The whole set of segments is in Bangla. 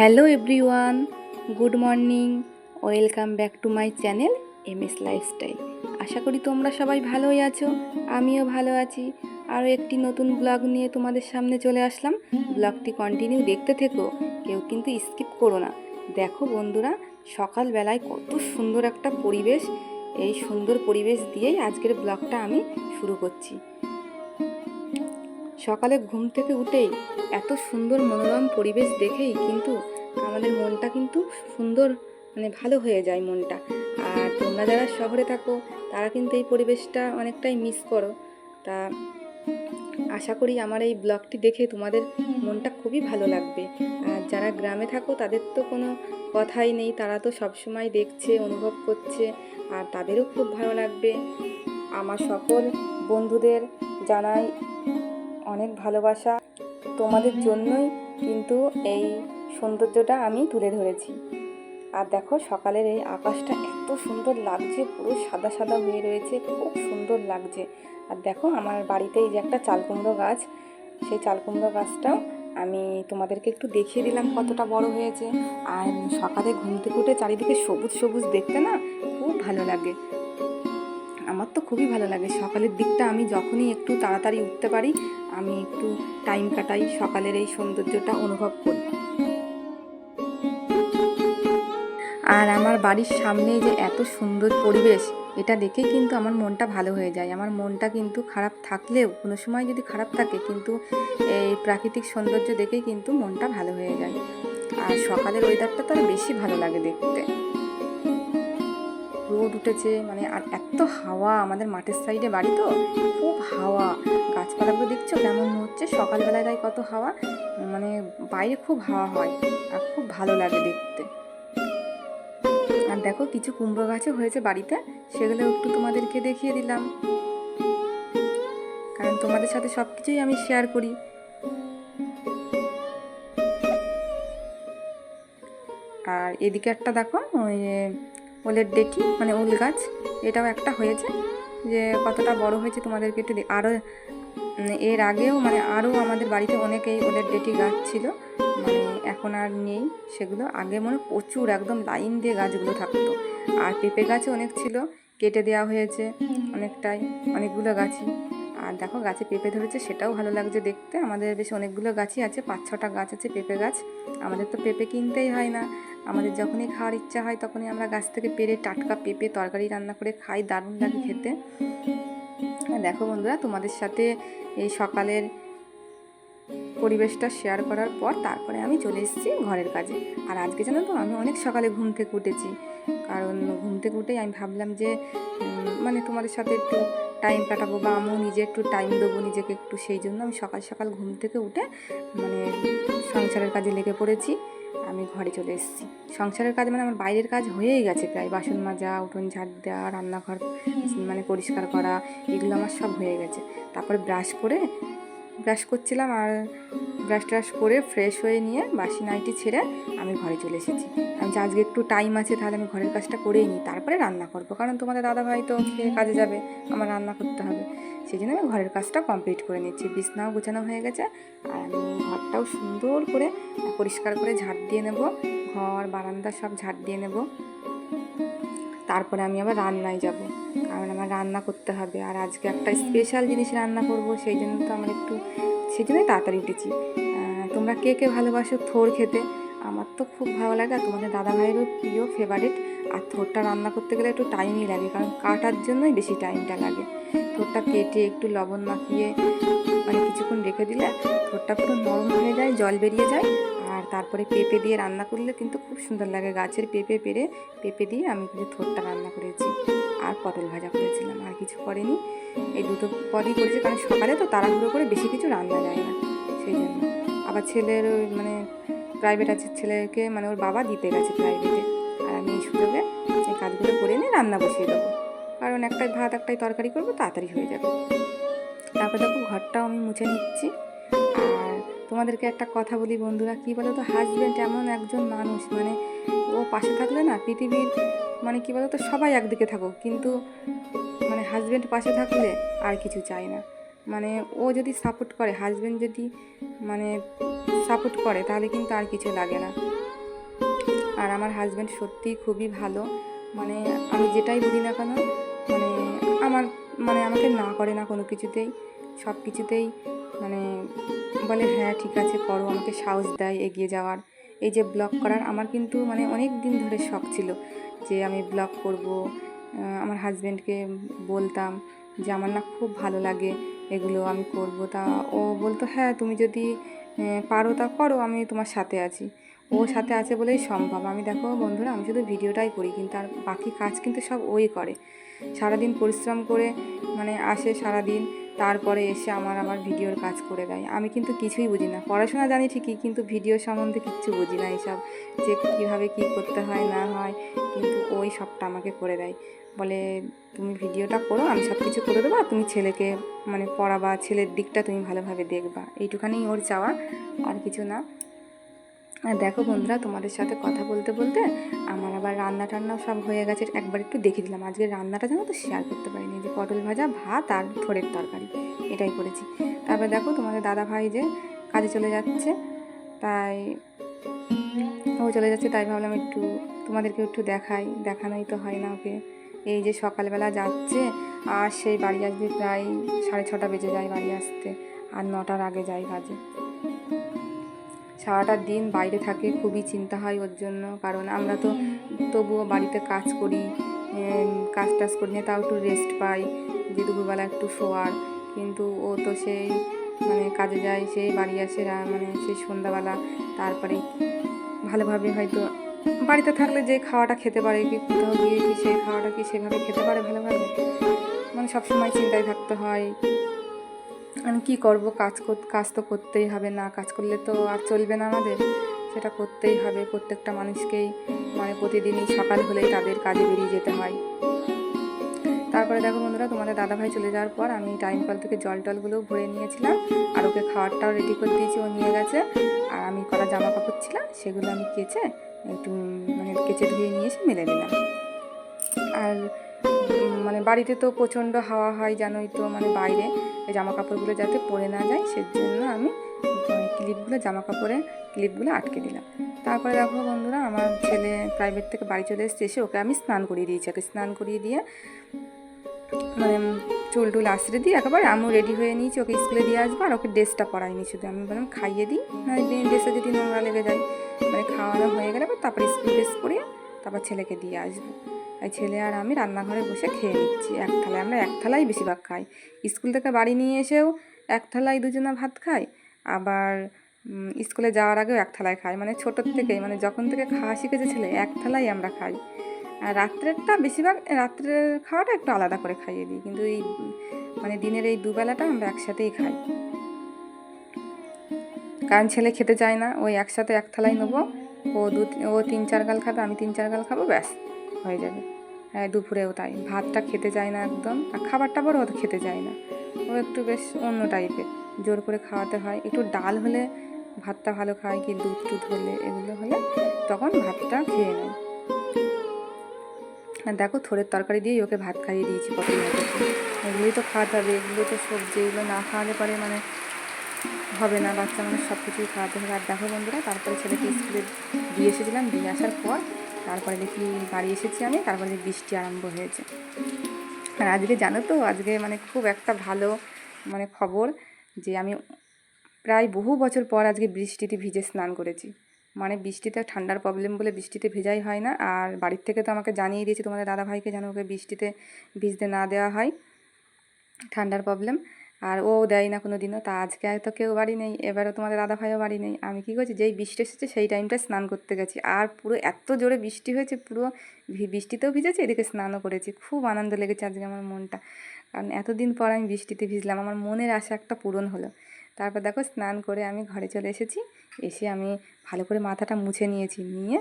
Hello everyone, good morning, welcome back to my channel M S lifestyle. আশা করি তোমরা সবাই ভালোই আছো, আমিও ভালো আছি। আরও একটি নতুন ব্লগ নিয়ে তোমাদের সামনে চলে আসলাম। ব্লগটি কন্টিনিউ দেখতে থেকো, কেউ কিন্তু স্কিপ করো না। দেখো বন্ধুরা, সকালবেলায় কত সুন্দর একটা পরিবেশ, এই সুন্দর পরিবেশ দিয়েই আজকের ব্লগটা আমি শুরু করছি। সকালে ঘুম থেকে উঠেই এত সুন্দর মনোরম পরিবেশ দেখেই কিন্তু আমাদের মনটা কিন্তু সুন্দর মানে ভালো হয়ে যায় মনটা। আর তোমরা যারা শহরে থাকো, তারা কিন্তু এই পরিবেশটা অনেকটাই মিস করো। তা আশা করি আমার এই ব্লগটি দেখে তোমাদের মনটা খুবই ভালো লাগবে। আর যারা গ্রামে থাকো, তাদের তো কোনো কথাই নেই। তারা তো সবসময় দেখছে, অনুভব করছে, আর তাদেরও খুব ভালো লাগবে। আমার সকল বন্ধুদের জানাই অনেক ভালোবাসা। তোমাদের জন্যই কিন্তু এই সৌন্দর্যটা আমি তুলে ধরেছি। আর দেখো সকালের এই আকাশটা এত সুন্দর লাগছে, পুরো সাদা সাদা হয়ে রয়েছে, খুব সুন্দর লাগছে। আর দেখো আমার বাড়িতেই যে একটা চালকুমড়ো গাছ, সেই চালকুমড়ো গাছটাও আমি তোমাদেরকে একটু দেখিয়ে দিলাম কতটা বড় হয়েছে। আর সকালে ঘুম থেকে উঠে চারিদিকে সবুজ সবুজ দেখতে না খুব ভালো লাগে। আমার তো খুবই ভালো লাগে। সকালের দিকটা আমি যখনই একটু তাড়াতাড়ি উঠতে পারি, আমি একটু টাইম কাটাই সকালের এই সৌন্দর্যটা অনুভব করি। আর আমার বাড়ির সামনে যে এত সুন্দর পরিবেশ, এটা দেখেই কিন্তু আমার মনটা ভালো হয়ে যায়। আমার মনটা কিন্তু খারাপ থাকলেও, কোনো সময় যদি খারাপ থাকে, কিন্তু এই প্রাকৃতিক সৌন্দর্য দেখেই কিন্তু মনটা ভালো হয়ে যায়। আর সকালের ওয়েদারটা তো আর বেশি ভালো লাগে দেখতে। রোদ উঠেছে মানে আর এত হাওয়া, আমাদের মাঠের সাইডে বাড়ি তো, খুব হাওয়া। গাছপালাগুলো দেখছ কেমন হচ্ছে? সকালবেলায় কত হাওয়া মানে বাইরে খুব হাওয়া হয়, আর খুব ভালো লাগে দেখতে। আর দেখো কিছু কুমড়ো গাছও হয়েছে বাড়িতে, সেগুলো একটু তোমাদেরকে দেখিয়ে দিলাম। কারণ তোমাদের সাথে সব কিছুই আমি শেয়ার করি। আর এদিকে একটা দেখো, ওই ওলের ডেটি মানে উল গাছ, এটাও একটা হয়েছে। যে কতটা বড় হয়েছে তোমাদেরকে একটু আরও এর আগেও মানে আরও আমাদের বাড়িতে অনেকেই ওলের ডেটি গাছ ছিল। মানে এখন আর নেই। সেগুলো আগে মনে প্রচুর, একদম লাইন দিয়ে গাছগুলো থাকতো। আর পেঁপে গাছও অনেক ছিল, কেটে দেওয়া হয়েছে অনেকটাই, অনেকগুলো গাছই। আর দেখো গাছে পেঁপে ধরেছে, সেটাও ভালো লাগছে দেখতে। আমাদের বেশ অনেকগুলো গাছই আছে, পাঁচ ছটা গাছ আছে পেঁপে গাছ। আমাদের তো পেঁপে কিনতেই হয় না। আমাদের যখনই খাওয়ার ইচ্ছা হয়, তখনই আমরা গাছ থেকে পেরে টাটকা পেঁপে তরকারি রান্না করে খাই, দারুণ লাগে খেতে। দেখো বন্ধুরা, তোমাদের সাথে এই সকালের পরিবেশটা শেয়ার করার পর তারপরে আমি চলে এসেছি ঘরের কাজে। আর আজকে জানো তো, আমি অনেক সকালে ঘুম থেকে উঠেছি। কারণ ঘুম থেকে উঠেই আমি ভাবলাম যে মানে তোমাদের সাথে একটু টাইম কাটাবো বা আমিও নিজে একটু টাইম দেবো নিজেকে একটু, সেই জন্য আমি সকাল সকাল ঘুম থেকে উঠে মানে সংসারের কাজে লেগে পড়েছি। আমি ঘরে চলে এসেছি। সংসারের কাজ মানে আমার বাইরের কাজ হয়েই গেছে প্রায়। বাসন মাজা, উঠোন ঝাড় দেওয়া, রান্নাঘর মানে পরিষ্কার করা, এগুলো আমার সব হয়ে গেছে। তারপরে ব্রাশ করে ব্রাশ করছিলাম আর ব্রাশ ট্রাশ করে ফ্রেশ হয়ে নিয়ে বাসি নাইটি ছেড়ে আমি ঘরে চলে এসেছি। আমি যে আজকে একটু টাইম আছে তাহলে আমি ঘরের কাজটা করেই নিই, তারপরে রান্না করব। কারণ তোমাদের দাদা ভাই তো খেয়ে কাজে যাবে, আমার রান্না করতে হবে। সেই জন্য আমি ঘরের কাজটা কমপ্লিট করে নিচ্ছি। বিছনাও গোছানো হয়ে গেছে আর আমি ঘরটাও সুন্দর করে পরিষ্কার করে ঝাড় দিয়ে নেব। ঘর, বারান্দা সব ঝাড় দিয়ে নেব। তারপরে আমি আবার রান্নায় যাব। কারণ আমার রান্না করতে হবে। আর আজকে একটা স্পেশাল জিনিস রান্না করব, সেই জন্য তো আমার একটু, সেই জন্যই তাড়াতাড়ি উঠেছি। তোমরা কে কে ভালোবাসো থোর খেতে? আমার তো খুব ভালো লাগে। আর তোমাদের দাদা ভাইয়েরও প্রিয় ফেভারিট আর থোরটা রান্না করতে গেলে একটু টাইমই লাগে, কারণ কাটার জন্যই বেশি টাইমটা লাগে। থোরটা কেটে একটু লবণ মাখিয়ে মানে কিছুক্ষণ রেখে দিলে থোরটা পুরো নরম হয়ে যায়, জল বেরিয়ে যায়। তারপরে পেঁপে দিয়ে রান্না করলে কিন্তু খুব সুন্দর লাগে। গাছের পেঁপে পেরে পেঁপে দিয়ে আমি কিন্তু থোরটা রান্না করেছি আর পটল ভাজা করেছিলাম, আর কিছু করেনি। এই দুটো পদই করেছি কারণ সকালে তো তাড়াহুড়ো করে বেশি কিছু রান্না যায় না, সেই জন্য। আবার ছেলের মানে প্রাইভেট আছে, ছেলেকে মানে ওর বাবা দিতে গেছে প্রাইভেটে আর আমি এই সুযোগে এই কাজগুলো করে নিয়ে রান্না বসিয়ে দেবো। কারণ একটাই ভাত, একটাই তরকারি করব, তাড়াতাড়ি হয়ে যাবে। তারপর দেখো ঘরটাও আমি মুছে নিচ্ছি। আর তোমাদেরকে একটা কথা বলি, বন্ধুরা। কী বলো তো হাজব্যান্ড এমন একজন মানুষ মানে ও পাশে থাকলে না পৃথিবীর মানে কী বলো তো সবাই একদিকে থাকুক। কিন্তু মানে হাজব্যান্ড পাশে থাকলে আর কিছু চাই না। মানে ও যদি সাপোর্ট করে হাজব্যান্ড যদি মানে সাপোর্ট করে, তাহলে কিন্তু আর কিছু লাগে না। আর আমার হাজব্যান্ড সত্যিই খুবই ভালো। মানে আমি যেটাই বলি না কেন মানে আমার মানে আমাকে না করে না কোনো কিছুতেই সব কিছুতেই মানে বলে হ্যাঁ ঠিক আছে করো আমাকে সাহস দেয় এগিয়ে যাওয়ার। এই যে ব্লগ করার আমার কিন্তু মানে অনেক দিন ধরে শখ ছিল যে আমি ব্লগ করব। আমার হাজব্যান্ডকে বলতাম যে আমার না খুব ভালো লাগে এগুলো আমি করব। তা ও বলতো হ্যাঁ তুমি যদি পারো তা করো, আমি তোমার সাথে আছি। ও সাথে আছে বলেই সম্ভব। আমি দেখো বন্ধুরা, আমি শুধু ভিডিওটাই করি, কিন্তু আর বাকি কাজ কিন্তু সব ওই করে। সারাদিন পরিশ্রম করে মানে আসে সারাদিন। তারপরে এসে আমার আমার ভিডিওর কাজ করে দেয়। আমি কিন্তু কিছুই বুঝি না। পড়াশোনা জানি ঠিকই, কিন্তু ভিডিও সম্বন্ধে কিচ্ছু বুঝি না এইসব যে কীভাবে কী করতে হয়, না হয়, কিন্তু ওই সবটা আমাকে করে দেয়। বলে, তুমি ভিডিওটা করো, আমি সব কিছু করে দেবো তুমি ছেলেকে মানে পড়াবা, ছেলের দিকটা তুমি ভালোভাবে দেখবা। এইটুখানেই ওর চাওয়া, আর কিছু না। দেখো বন্ধুরা, তোমাদের সাথে কথা বলতে বলতে আমার আবার রান্না টান্না সব হয়ে গেছে। একবার একটু দেখে দিলাম। আজকে রান্নাটা জানো তো শেয়ার করতে পারিনি। যে পটল ভাজা, ভাত আর থোড়ের তরকারি, এটাই করেছি। তারপর দেখো তোমাদের দাদা ভাই যে কাজে চলে যাচ্ছে, তাই ও চলে যাচ্ছে, তাই ভাবলাম একটু তোমাদেরকে একটু দেখাই। দেখানোই তো হয় না ওকে। এই যে সকালবেলা যাচ্ছে, আর সেই বাড়ি আসবে প্রায় সাড়ে ছটা বেজে যায় বাড়ি আসতে, আর নটার আগে যায় কাজে। সারাটা দিন বাইরে থাকে খুবই চিন্তা হয় ওর জন্য। কারণ আমরা তো তবুও বাড়িতে কাজ করি কাজ টাজ করে নিয়ে তাও একটু রেস্ট পাই, যে দুপুরবেলা একটু শোয়ার। কিন্তু ও তো সেই মানে কাজে যায়, সেই বাড়ি আসে মানে সেই সন্ধ্যাবেলা। তারপরে ভালোভাবে হয়তো বাড়িতে থাকলে যে খাওয়াটা খেতে পারে, কি কোথাও গিয়ে কি সেই খাওয়াটা কি সেভাবে খেতে পারে ভালোভাবে? মানে সবসময় চিন্তায় থাকতে হয়। আমি কী করব? কাজ কাজ তো করতেই হবে না। কাজ করলে তো আর চলবে না আমাদের। সেটা করতেই হবে। প্রত্যেকটা মানুষকেই মানে প্রতিদিনই সকাল হলেই তাদের কাজে বেরিয়ে যেতে হয়। তারপরে দেখো বন্ধুরা, তোমাদের দাদাভাই চলে যাওয়ার পর আমি টাইম কল থেকে জল টলগুলোও ভরে নিয়েছিলাম। আর ওকে খাবারটাও রেডি করে দিয়েছি, ও নিয়ে গেছে। আর আমি করা জামা কাপড় ছিলাম, সেগুলো আমি কেচে একটু মানে কেচে ধুয়ে নিয়ে এসে মেলে দিলাম। আর মানে বাড়িতে তো প্রচণ্ড হাওয়া হয়, জানোই তো মানে বাইরে। জামা কাপড়গুলো যাতে পরে না যায়, সেজন্য আমি ক্লিপগুলো জামা কাপড়ে ক্লিপগুলো আটকে দিলাম। তারপরে দেখো বন্ধুরা, আমার ছেলে প্রাইভেট থেকে বাড়ি চলে এসেছে, এসে ওকে আমি স্নান করিয়ে দিয়েছি। ওকে স্নান করিয়ে দিয়ে মানে চুল টুল আশ্রে দিয়ে একেবারে আমিও রেডি হয়ে নিয়েছি, ওকে স্কুলে দিয়ে আসব আর ওকে ড্রেসটা পরাই পরাইনি শুধু। আমি বললাম, খাইয়ে দিই। না ড্রেসে যদি নোংরা লেগে যায় মানে খাওয়ানো হয়ে গেলে তারপরে স্কুল ড্রেস পরিয়ে তারপর ছেলেকে দিয়ে আসব। ছেলে আর আমি রান্নাঘরে বসে খেয়ে নিচ্ছি। এক থালায় আমরা এক থালাই বেশিরভাগ খাই। স্কুল থেকে বাড়ি নিয়ে এসেও এক থালায় দুজনা ভাত খাই। আবার স্কুলে যাওয়ার আগেও এক থালায় খাই। মানে ছোটোর থেকেই মানে যখন থেকে খাওয়া শিখেছে ছেলে, এক থালাই আমরা খাই। আর রাত্রেরটা বেশিরভাগ, রাত্রের খাওয়াটা একটু আলাদা করে খাইয়ে দিই। কিন্তু এই মানে দিনের এই দুবেলাটা আমরা একসাথেই খাই। কারণ ছেলে খেতে চায় না। ওই একসাথে এক থালাই নেব। ও দু, ও তিন, চার গাল খাবে, আমি তিন, চার গাল খাব, ব্যাস। হয়ে যাবে। হ্যাঁ দুপুরেও তাই। ভাতটা খেতে চায় না একদম। আর খাবারটা বড় অত খেতে চায় না। ও একটু বেশ অন্য টাইপের জোর করে খাওয়াতে হয়। একটু ডাল হলে ভাতটা ভালো খায় কি দুধ টুধ হলে এগুলো হলে তখন ভাতটা খেয়ে নেয়। আর দেখো থোড়ের তরকারি দিয়েই ওকে ভাত খাইয়ে দিয়েছি দিয়ে। এগুলোই তো খাওয়াতে হবে এগুলো তো সবজি, এগুলো না খাওয়ালে পরে মানে হবে না। বাচ্চা মানুষ সব কিছুই খাওয়াতে হবে। আর দেখো বন্ধুরা, তারপরে ছেলেকে স্কুলে দিয়ে এসেছিলাম। দিয়ে আসার পর তারপরে দেখি বাড়ি এসেছি আমি, তারপরে বৃষ্টি আরম্ভ হয়েছে। আর আজকে জানো তো, আজকে মানে খুব একটা ভালো মানে খবর যে আমি প্রায় বহু বছর পর আজকে বৃষ্টিতে ভিজে স্নান করেছি। মানে বৃষ্টিতে ঠান্ডার প্রবলেম বলে বৃষ্টিতে ভেজাই হয় না। আর বাড়ির থেকে তো আমাকে জানিয়ে দিয়েছে তোমাদের দাদা ভাইকে যেন ওকে বৃষ্টিতে ভিজতে না দেওয়া হয়। ঠান্ডার প্রবলেম আর ও দেয় না কোনো দিনও তা আজকে হয়তো কেউ বাড়ি নেই, এবারও তোমাদের দাদা ভাইও বাড়ি নেই। আমি কী করছি, যেই বৃষ্টি এসেছে সেই টাইমটা স্নান করতে গেছি। আর পুরো এত জোরে বৃষ্টি হয়েছে, পুরো বৃষ্টিতেও ভিজেছি, এদিকে স্নানও করেছি। খুব আনন্দ লেগেছে আজকে আমার মনটা। কারণ এতদিন পর আমি বৃষ্টিতে ভিজলাম, আমার মনের আশা একটা পূরণ হলো। তারপর দেখো স্নান করে আমি ঘরে চলে এসেছি। এসে আমি ভালো করে মাথাটা মুছে নিয়েছি, নিয়ে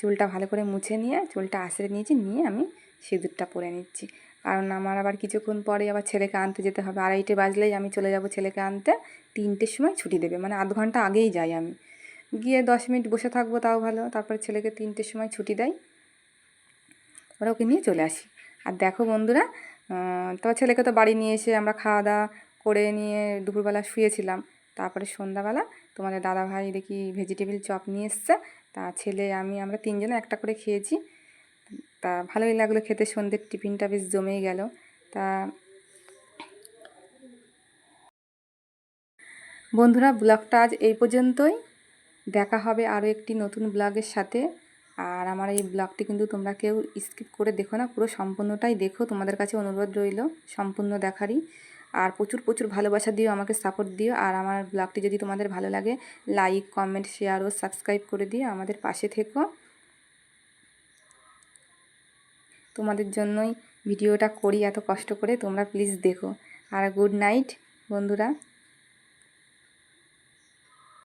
চুলটা ভালো করে মুছে নিয়ে, চুলটা আঁচড়ে নিয়েছি, নিয়ে আমি সিঁদুরটা পরে নিচ্ছি। কারণ আমার আবার কিছুক্ষণ পরে আবার ছেলেকে আনতে যেতে হবে। আড়াইটে বাজলেই আমি চলে যাব ছেলেকে আনতে। তিনটের সময় ছুটি দেবে। মানে আধ ঘণ্টা আগেই যাই আমি। গিয়ে দশ মিনিট বসে থাকব তাও ভালো। তারপরে ছেলেকে তিনটের সময় ছুটি দেয়। ওরা ওকে নিয়ে চলে আসি। আর দেখো বন্ধুরা তারপর ছেলেকে তো বাড়ি নিয়ে এসে আমরা খাওয়া দাওয়া করে নিয়ে দুপুরবেলা শুয়েছিলাম। তারপরে সন্ধ্যাবেলা তোমাদের দাদাভাই দেখি ভেজিটেবিল চপ নিয়ে এসছে। তা ছেলে, আমি, আমরা তিনজনে একটা করে খেয়েছি। তা ভালোই লাগল খেতে, সন্ধ্যের টিফিনটা বেশ জমেই গেল। তা বন্ধুরা, ব্লগটা আজ এই পর্যন্তই। দেখা হবে আরও একটি নতুন ব্লগের সাথে। আর আমার এই ব্লগটি কিন্তু তোমরা কেউ স্কিপ করে দেখো না, পুরো সম্পূর্ণটাই দেখো। তোমাদের কাছে অনুরোধ রইল সম্পূর্ণ দেখারই। আর প্রচুর প্রচুর ভালোবাসা দিও, আমাকে সাপোর্ট দিও। আর আমার ব্লগটি যদি তোমাদের ভালো লাগে লাইক কমেন্ট শেয়ার ও সাবস্ক্রাইব করে দিও। আমাদের পাশে থেকো। তোমাদের জন্যই ভিডিওটা করি এত কষ্ট করে। তোমরা প্লিজ দেখো। আর গুড নাইট বন্ধুরা।